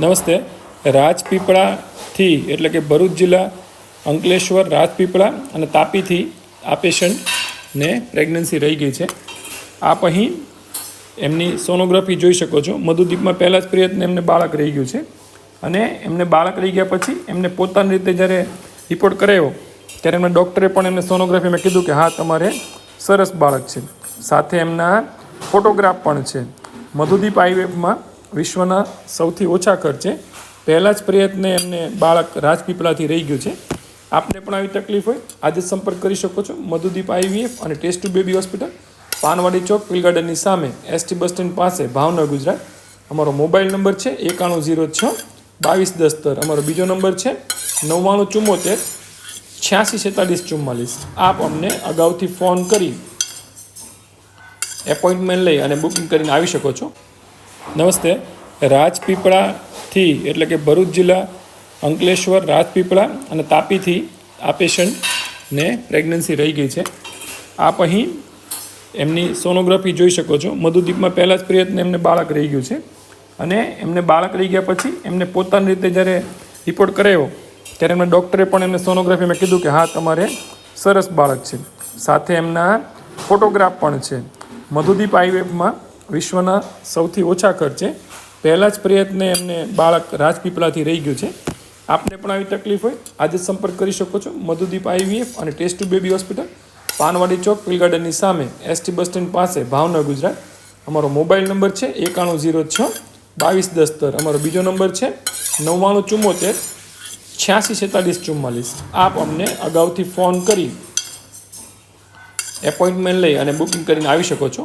નમસ્તે. રાજપીપળાથી એટલે કે ભરૂચ જિલ્લા અંકલેશ્વર રાજપીપળા અને તાપીથી આ પેશન્ટને પ્રેગ્નન્સી રહી ગઈ છે. આપ અહીં એમની સોનોગ્રાફી જોઈ શકો છો. મધુદીપમાં પહેલાં જ પ્રયત્ન એમને બાળક રહી ગયું છે. અને એમને બાળક રહી ગયા પછી એમને પોતાની રીતે જ્યારે રિપોર્ટ કરાવ્યો ત્યારે એમના ડૉક્ટરે પણ એમને સોનોગ્રાફીમાં કીધું કે હા, તમારે સરસ બાળક છે. સાથે એમના ફોટોગ્રાફ પણ છે. મધુદીપ આઈવેફમાં વિશ્વના સૌથી ઓછા ખર્ચે પહેલાં જ પ્રયત્ને એમને બાળક રાજપીપળાથી રહી ગયું છે. આપને પણ આવી તકલીફ હોય, આજે સંપર્ક કરી શકો છો. મધુદીપ આઈવીએફ અને test to baby hospital, Panwadi chowk pill ગાર્ડનની સામે, એસટી બસ સ્ટેન્ડ પાસે, ભાવનગર, ગુજરાત. અમારો મોબાઈલ નંબર છે એકાણું ઝીરો છ બાવીસ દસ્તર અમારો બીજો નંબર છે નવ્વાણું ચુમ્મોતેર છ્યાસી છેતાલીસ ચુમ્માલીસ આપ અમને અગાઉથી ફોન કરી એપોઇન્ટમેન્ટ લઈ અને બુકિંગ કરીને આવી શકો છો. નમસ્તે. રાજપીપળાથી એટલે કે ભરૂચ જિલ્લા અંકલેશ્વર રાજપીપળા અને તાપીથી આ પેશન્ટને પ્રેગ્નન્સી રહી ગઈ છે. આપ અહીં એમની સોનોગ્રાફી જોઈ શકો છો. મધુદીપમાં પહેલાં જ પ્રયત્ન એમને બાળક રહી ગયું છે. અને એમને બાળક રહી ગયા પછી એમને પોતાની રીતે જ્યારે રિપોર્ટ કરાવ્યો ત્યારે એમના ડૉક્ટરે પણ એમને સોનોગ્રાફીમાં કીધું કે, હા, તમારે સરસ બાળક છે. સાથે એમના ફોટોગ્રાફ પણ છે. મધુદીપ આઈવેફમાં વિશ્વના સૌથી ઓછા ખર્ચે પહેલાં જ પ્રયત્ને એમને બાળક રાજપીપળાથી રહી ગયું છે. આપને પણ આવી તકલીફ હોય, આજે સંપર્ક કરી શકો છો. મધુદીપ આઈવીએફ અને test to baby hospital, Panwadi chowk pill ગાર્ડનની સામે, એસટી બસ સ્ટેન્ડ પાસે, ભાવનગર ગુજરાત. અમારો મોબાઈલ નંબર છે એકાણું ઝીરો છ બાવીસ દસ તર. અમારો બીજો નંબર છે નવ્વાણું ચુમ્મોતેર છ્યાસી છેતાલીસ ચુમ્માલીસ આપ અમને અગાઉથી ફોન કરી એપોઇન્ટમેન્ટ લઈ અને બુકિંગ કરીને આવી શકો છો.